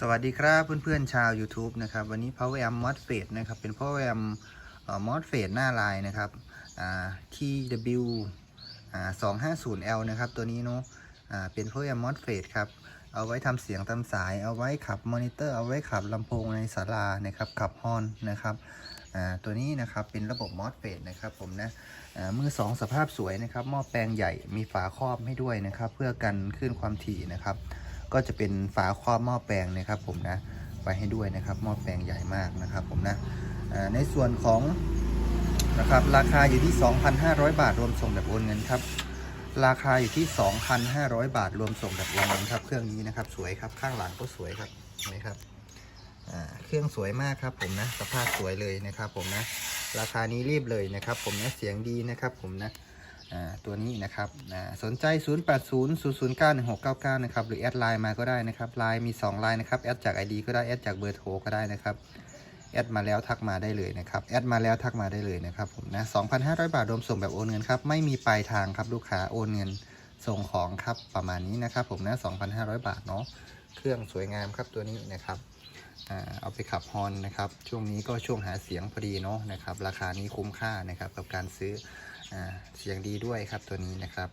สวัสดีครับเพื่อนๆชาว YouTube นะครับวันนี้ Power Amp MOSFET นะครับเป็น Power Amp เอ่อ MOSFET หน้าลายนะครับ TW 250L นะครับตัวนี้เนาะเป็น Power Amp MOSFET ครับเอาไว้ทำเสียงตามสายเอาไว้ขับมอนิเตอร์เอาไว้ขับลำโพงในศาลานะครับขับฮอนนะครับตัวนี้นะครับเป็นระบบ MOSFET นะครับผมนะมือสองสภาพสวยนะครับหม้อแปลงใหญ่มีฝาครอบให้ด้วยนะครับเพื่อกันคลื่นความถี่นะครับ ก็จะเป็นฝาครอบหม้อแปลงนะครับผมนะไว้ให้ด้วยนะครับหม้อแปลงใหญ่มากนะครับผมนะในส่วนของนะครับราคาอยู่ที่ 2,500 บาทรวมส่งแบบโอนเงินครับราคาอยู่ที่ 2,500 บาทรวมส่งแบบโอนเงินครับเครื่องนี้นะครับสวยครับข้างหลังก็สวยครับเห็นไหมครับเครื่องสวยมากครับผมนะสภาพสวยเลยนะครับผมนะราคานี้รีบเลยนะครับ ผมนะเสียงดีนะครับผมนะ ตัวนี้นะครับอ่าสนใจ 0 8 0 0 0 9 1 6 9 9 นะครับ หรือแอดไลน์มาก็ได้นะครับไลน์มี 2ไลน์นะครับ แอดจาก ID ก็ได้ แอดจากเบอร์โทรก็ได้นะครับ แอดมาแล้วทักมาได้เลยนะครับ แอดมาแล้วทักมาได้เลยนะครับผมนะ 2,500 บาทรวมส่งแบบโอนเงินครับ ไม่มีปลายทางครับลูกค้าโอนเงินส่งของครับประมาณนี้นะครับผมนะ 2,500 บาทเนาะ เครื่องสวยงามครับตัวนี้นะครับ เอาไปขับฮอนนะครับ ช่วงนี้ก็ช่วงหาเสียงพอดีเนาะนะครับ ราคานี้คุ้มค่านะครับกับการซื้ออเสียงดีด้วยครับตัวนี้นะครับ